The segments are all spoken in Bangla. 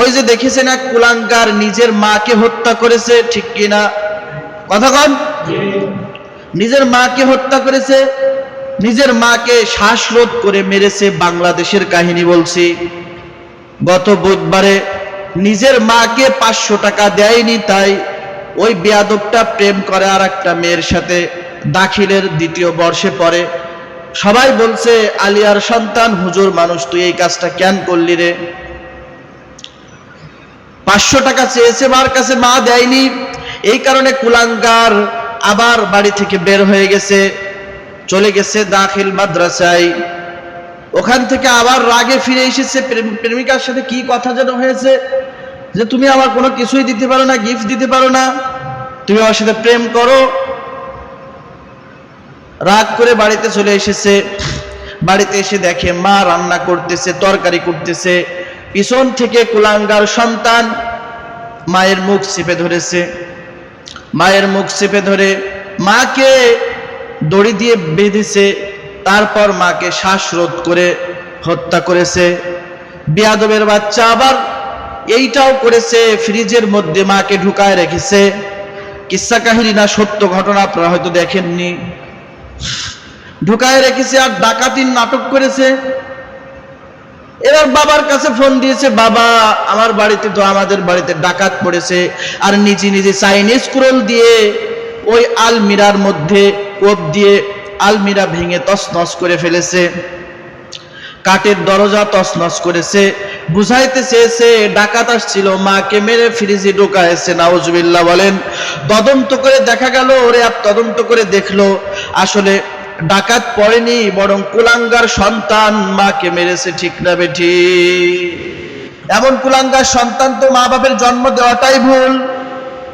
ওই যে দেখেছেন এক কুলাঙ্কার নিজের মাকে হত্যা করেছে, ঠিক কিনা কথা কন। নিজের মাকে হত্যা করেছে, নিজের মাকে শ্বাসরোধ করে মেরেছে বাংলাদেশের কাহিনী বলছি। গত বুধবারে নিজের মাকে পাঁচশো টাকা দেয়নি, তাই ওই বেয়াদবটা প্রেম করে আর একটা মেয়ের সাথে দাখিলের দ্বিতীয় বর্ষে পড়ে। সবাই বলছে, আলিয়ার সন্তান, হুজুর মানুষ, তুই এই কাজটা কেন করলি রে? পাঁচশো টাকা চেয়েছে, মার কাছে মা দেয়নি। এই কারণে কুলাঙ্গার আবার বাড়ি থেকে বের হয়ে গেছে, চলে গেছে দাখিল মাদ্রাসায়। ওখান থেকে আবার রাগে ফিরে এসেছে প্রেমিকার সাথে কি কথা যেন হয়েছে, যে তুমি আমার কোনো কিছুই দিতে পারো না গিফট দিতে পারো না। তুমি আমার সাথে প্রেম করো। রাগ করে বাড়িতে চলে এসেছে। বাড়িতে এসে দেখে মা রান্না করতেছে, তরকারি করতেছে। পিছন থেকে কুলাঙ্গার সন্তান মায়ের মুখ চেপে ধরেছে। মায়ের মুখ চেপে ধরে মাকে দড়ি দিয়ে বেঁধেছে, তারপর মাকে শ্বাসরোধ করে হত্যা করেছে। বিয়াদবের বাচ্চা আবার এইটাও করেছে, ফ্রিজের মধ্যে মাকে ঢুকায় রেখেছে। কিস্সা কাহিনী না সত্য ঘটনা আপনারা হয়তো দেখেননি। ঢুকায় রেখেছে আর ডাকাতির নাটক করেছে। এবার বাবার কাছে ফোন দিয়েছে, বাবা, আমার বাড়িতে তো আমাদের বাড়িতে ডাকাত পড়েছে আর নিজে নিজে চাইনিজ কুরল দিয়ে ওই আলমিরার মধ্যে কোপ দিয়ে আলমিরা ভেঙে তছনছ করে ফেলেছে। কাঠের দরজা তছনছ করেছে। বুঝাইতে চেয়েছে, ডাকাত আসছিল, মাকে মেরে ফ্রিজে ঢোকাইছে, নাউজবিল্লাহ বলেন। তদন্ত করে দেখা গেল, ওরে আর তদন্ত করে দেখল, আসলে ডাকাত পড়েনি, বরং কুলাঙ্গার সন্তান মাকে মেরেছে, ঠিক না বেঠি? এমন কুলাঙ্গার সন্তান তো মা বাপের জন্ম দেওয়াটাই ভুল।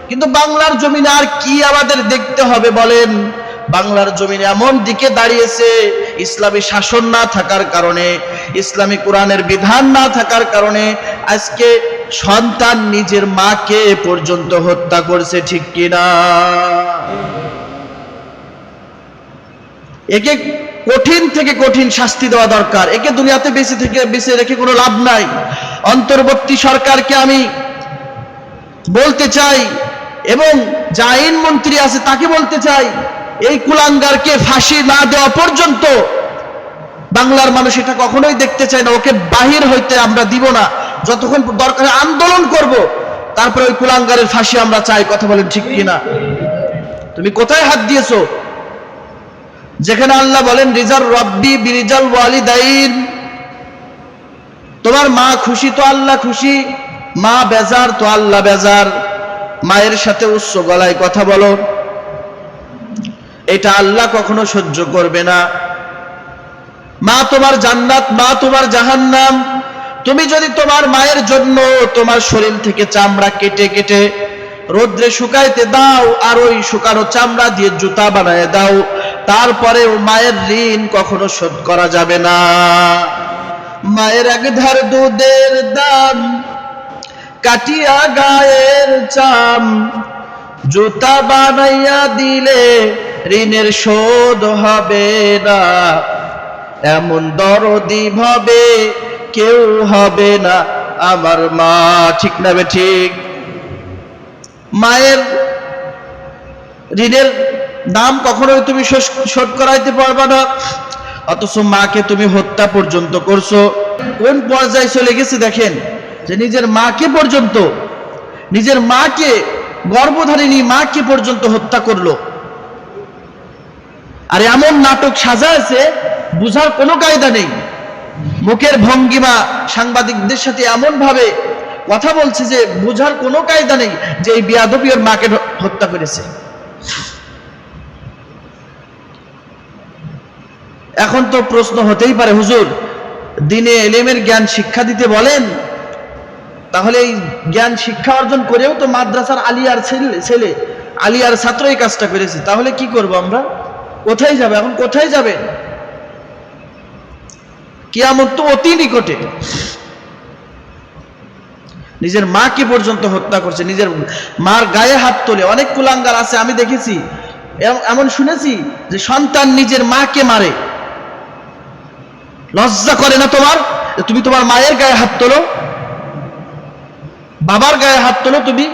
কিন্তু বাংলার জমিনে আর কি আমাদের দেখতে হবে বলেন? বাংলার জমিনে এমন দিকে দাঁড়িয়েছে, ইসলামী শাসন না থাকার কারণে, ইসলামী কোরআনের বিধান না থাকার কারণে, আজকে সন্তান নিজের মাকে পর্যন্ত হত্যা করছে, ঠিক কিনা? একে কঠিন থেকে কঠিন শাস্তি দেওয়া দরকার। একে দুনিয়াতে বেঁচে থেকে বেঁচে রেখে কোনো লাভ নাই। অন্তর্বর্তী সরকারকে আমি বলতে চাই এবং যা আইন মন্ত্রী আছে তাকে বলতে চাই, এই কুলাঙ্গারকে ফাঁসি না দেওয়া পর্যন্ত বাংলার মানুষ এটা কখনোই দেখতে চায় না। ওকে বাহির হইতে আমরা দিব না। যতক্ষণ দরকার আন্দোলন করব। তারপরে ওই কুলাঙ্গারের ফাঁসি আমরা চাই। কথা বলেন ঠিক কিনা? তুমি কোথায় হাত দিয়েছ? যেখানে আল্লাহ বলেন রিজাল রব্বি বিরিজাল ওয়ালিদাইন। তোমার মা খুশি তো আল্লাহ খুশি, মা বেজার তো আল্লাহ বেজার। মায়ের সাথে উচ্চ গলায় কথা বলো। এটা আল্লাহ কখনো সহ্য করবে না। মা তোমার জান্নাত, মা তোমার জাহান্নাম। তুমি যদি তোমার মায়ের জন্য তোমার শরীর থেকে চামড়া কেটে কেটে রোদ্রে শুকাইতে দাও, আর ওই শুকানো চামড়া দিয়ে জুতা বানায় দাও তারপরেও মায়ের ঋণ কখনো শোধ করা যাবে না। মায়ের এক ধার দুধের দাম, কাটিয়া গায়ের চাম, জুতা বানাইয়া দিলে ঋণের শোধ হবে না। এমন দরদি ভাবে কেউ হবে না আমার মা, ঠিক না বে ঠিক? মায়ের ঋণের দাম কখনোই তুমি শোধ করাইতে পারবে না। অথচ মাকে তুমি হত্যা পর্যন্ত করছ। কোন পর্যায়ে চলে গেছে দেখেন, যে নিজের মাকে পর্যন্ত, নিজের মাকে, গর্ভধারিণী মাকে পর্যন্ত হত্যা করল। আর এমন নাটক সাজা আছে, বুঝার কোনো কায়দা নেই। মুখের ভঙ্গিমা সাংবাদিকদের সাথে এমন ভাবে কথা বলছে যে বুঝার কোনো কায়দা নেই যে এই বিয়াদবি ওর মাকে হত্যা করেছে। এখন তো প্রশ্ন হতেই পারে, হুজুর। দিনে এলেমের জ্ঞান শিক্ষা দিতে বলেন, তাহলে এই জ্ঞান শিক্ষা অর্জন করেও তো মাদ্রাসার আলিয়ার ছেলে ছেলে, আলিয়ার ছাত্র এই কাজটা করেছে। তাহলে কি করব আমরা? কোথায় যাবে? এখন কোথায় যাবে? কিয়ামত তো অতি নিকটে। নিজের মাকে পর্যন্ত হত্যা করছে, নিজের মার গায়ে হাত তোলে। অনেক কুলাঙ্গার আছে, আমি দেখেছি। এম- এমন শুনেছি যে সন্তান নিজের মাকে মারে। লজ্জা করে না তোমার? তুমি তোমার মায়ের গায়ে হাত তোলো। বাবার গায়ে হাত তোলো তুমি।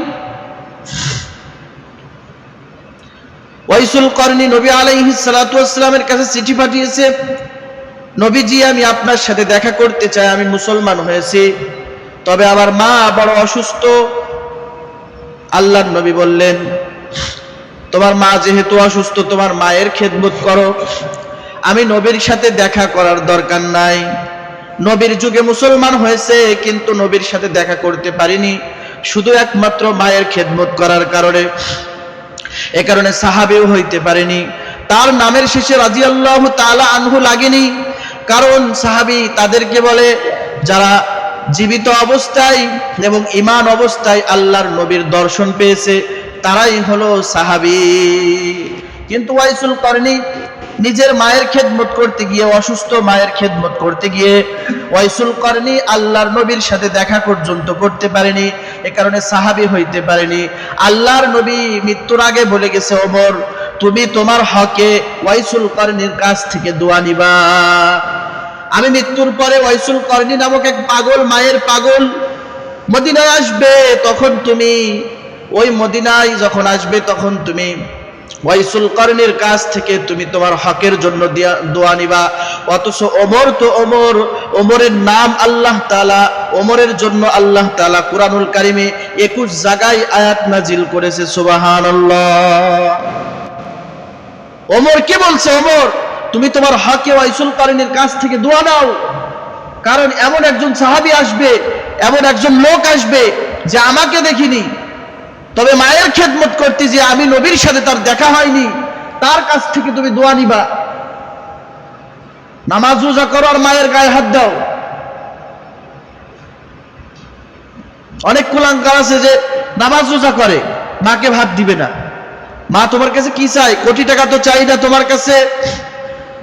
ওয়াইসুল করনি নবী আলাইহি সালামের কাছে চিঠি পাঠিয়েছে, নবীজি, আমি আপনার সাথে দেখা করতে চাই, আমি মুসলমান হয়েছি। তবে আমার মা বড় অসুস্থ। আল্লাহর নবী বললেন, তোমার মা যেহেতু অসুস্থ, তোমার মায়ের খেদমত করো। আমি নবীর সাথে দেখা করার দরকার নাই। নবীর যুগে মুসলমান হয়েছে, কিন্তু নবীর সাথে দেখা করতে পারিনি। শুধু একমাত্র মায়ের খেদমত করার কারণে। এ কারণে সাহাবেও হইতে পারেনি। তার নামের শেষে রাজি আল্লাহ তালা আনহু লাগেনি। কারণ সাহাবি তাদেরকে বলে, যারা জীবিত অবস্থায় এবং ইমান অবস্থায় আল্লাহর নবীর দর্শন পেয়েছে, তারাই হলো সাহাবি। কিন্তু ওয়াইসুল করনি নিজের মায়ের খেদমত করতে গিয়ে, অসুস্থ মায়ের খেদমত করতে গিয়ে ওয়াইসুল করনি আল্লাহর নবীর সাথে দেখা পর্যন্ত করতে পারেনি, এ কারণে সাহাবি হইতে পারেনি। আল্লাহর নবী মৃত্যুর আগে বলে গেছে, ওমর, তুমি তোমার হকে ওয়াইসুল করনির কাছ থেকে দোয়া নিবা। আমি মৃত্যুর পরে ওয়াইসুল করনি নামক এক পাগল, মায়ের পাগল মদিনায় আসবে, তখন তুমি, ওই মদিনায় যখন আসবে, তখন তুমি ওয়াইসুল কাছ থেকে তুমি তোমার হকের জন্য দিয়া- নিবা। অথচ ওমর তো ওমর, ওমরের নাম আল্লাহ তালা ওমরের জন্য আল্লাহ তালা কারিমে একুশ জায়গায় আয়াত নাজিল করেছে সুবাহান ওমর কে বলছে, ওমর, তুমি তোমার হকে ওয়াইসুল করণের কাছ থেকে দোয়া নাও। কারণ এমন একজন সাহাবী আসবে, এমন একজন লোক আসবে যে আমাকে দেখিনি। তবে মায়ের খেদমত করতে যে আমি নবীর সাথে তার দেখা হয়নি। তার কাছ থেকে তুমি দোয়া নিবা। নামাজ রোজা করো আর মায়ের গায়ে হাত দাও। অনেক কুলাঙ্কার আছে যে নামাজ রোজা করে, মাকে ভাত দিবে না। মা তোমার কাছে কি চাই কোটি টাকা তো চাই না তোমার কাছে।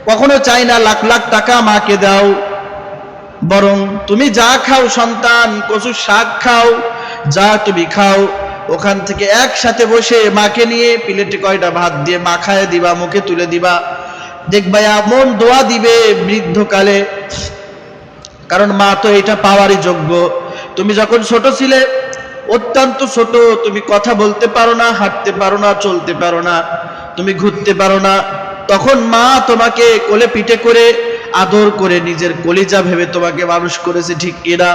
কখনো চাই না লাখ লাখ টাকা মাকে দাও। বরং তুমি যা খাও সন্তান কচু শাক খাও, যা তুমি খাও ওখান থেকে একসাথে বসে মাকে নিয়ে প্লেটে কয়টা ভাত দিয়ে মা খায় দিবা, মুখে তুলে দিবা। দেখবা এমন দোয়া দিবে বৃদ্ধকালে। কারণ মা তো এটা পাওয়ারই যোগ্য। তুমি যখন ছোট ছিলে, অত্যন্ত ছোট, তুমি কথা বলতে পারো না, হাঁটতে পারো না, চলতে পারো না, তুমি ঘুরতে পারো না। তখন মা তোমাকে কোলে পিঠে করে আদর করে নিজের কলিজা ভেবে তোমাকে মানুষ করেছে, ঠিক কিনা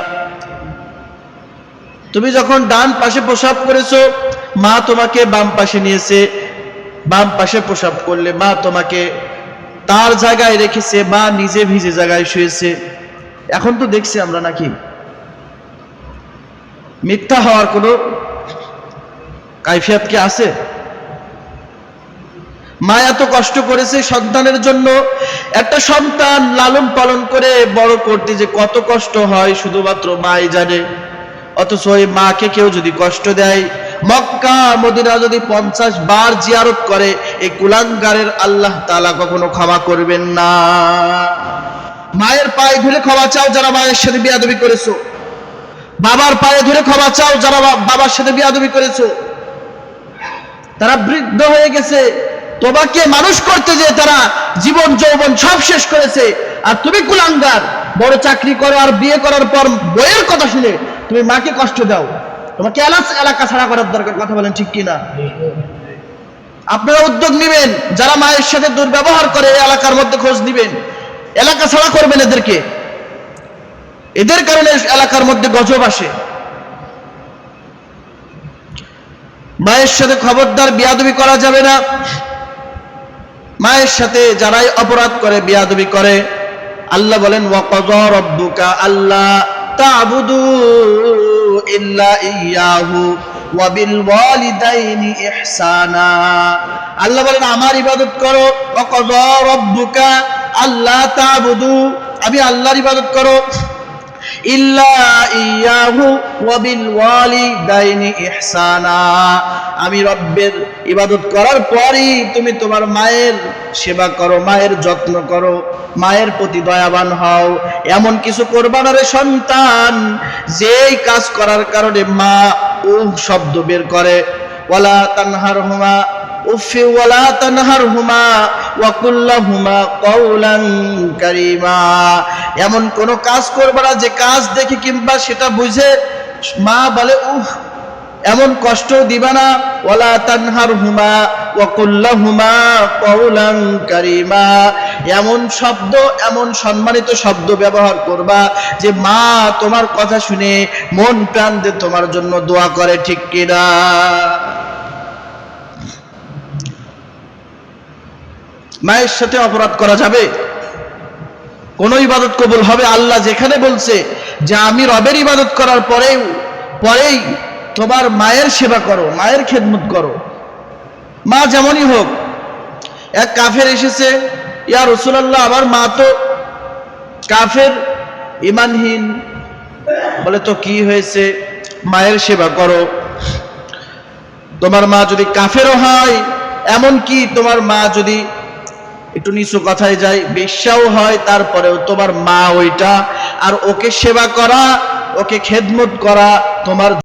তুমি যখন ডান পাশে প্রসাব করেছ, মা তোমাকে বাম পাশে নিয়েছে। বাম পাশে প্রসাব করলে মা তোমাকে তার জায়গায় রেখেছে, মা নিজে ভিজে জায়গায় শুয়েছে। এখন তো দেখছি আমরা নাকি মিথ্যা হওয়ার কোনো কাইফিয়াত কি আছে? মা এত কষ্ট করেছে সন্তানের জন্য, একটা সন্তান লালন পালন করে বড় করতে যে কত কষ্ট হয়, শুধুমাত্র মাই জানে। অথচ ওই মাকে কেউ যদি কষ্ট দেয়, মক্কা, মদিনা যদি পঞ্চাশ বার জিয়ারত করে, এই কুলাঙ্গারের আল্লাহ তালা কখনো ক্ষমা করবেন না। মায়ের পায়ে ধরে ক্ষমা চাও যারা মায়ের সাথে বিয়াদবি করেছ। বাবার পায়ে ধরে ক্ষমা চাও যারা বাবার সাথে বিয়াদবি করেছ। তারা বৃদ্ধ হয়ে গেছে। তোমাকে মানুষ করতে যে তারা জীবন যৌবন সব শেষ করেছে। আর তুমি কুলাঙ্গার, বড় চাকরি করো আর বিয়ে করার পর বইয়ের কথা শুনে তুমি মাকে কষ্ট দাও। তোমাকে এলাচ- এলাকা ছাড়া করার দরকার, কথা বলেন ঠিক কিনা? আপনারা উদ্যোগ নেবেন, যারা মায়ের সাথে দুর্ব্যবহার করে এলাকার মধ্যে খোঁজ নিবেন। এলাকা ছাড়া করবেন এদেরকে। এদের কারণে এলাকার মধ্যে গজব আসে। মায়ের সাথে খবরদার বিয়াদবি করা যাবে না। মায়ের সাথে যারাই অপরাধ করে, বিয়াদবি করে, আল্লাহ বলেন আল্লাহ তা'বুদু إلا ইয়াহু وبالوالدين ইহসানা। আল্লাহ বলেন, আমার ইবাদত করো ওয়াকাযা রাব্বুকা আল্লাহ তা'বুদু। আমি আল্লাহর ইবাদত করো। ইল্লা আমি রব্বের ইবাদত করার পরই তুমি তোমার মায়ের সেবা করো, মায়ের যত্ন করো, মায়ের প্রতি দয়াবান হও। এমন কিছু করবা না রে সন্তান, যেই কাজ করার কারণে মা উহ শব্দ বের করে। ওয়ালা তানহার হুমা এমন কোন কাজ করবে না, যে কাজ দেখে কিংবা সেটা বুঝে মা বলে উহ এমন কষ্ট দিবা না। ওয়ালা তানহার হুমা ওয়াকুল্লা হুমা কৌলাং কারিমা। এমন শব্দ, এমন সম্মানিত শব্দ ব্যবহার করবা যে মা তোমার কথা শুনে মন প্রাণ দিয়ে তোমার জন্য দোয়া করে, ঠিক কিনা? মায়ের সাথে অপরাধ করা যাবে? কোন ইবাদত কবুল হবে? আল্লাহ যেখানে বলছে যে আমি রবের ইবাদত করার পরেও পরেই তোমার মায়ের সেবা করো, মায়ের খেদমত করো। মা যেমনই হোক, এক কাফের এসেছে, ইয়া রসুলাল্লাহ, আমার মা তো কাফের, ইমানহীন। বলে, তো কি হয়েছে? মায়ের সেবা করো। তোমার মা যদি কাফেরও হয় এমন কি তোমার মা যদি একটু নিচু কথায় যায় বেশ্যাও হয়, তারপরেও তোমার মা ওইটা। আর ওকে সেবা করা, ওকে খেদমত করা, তোমার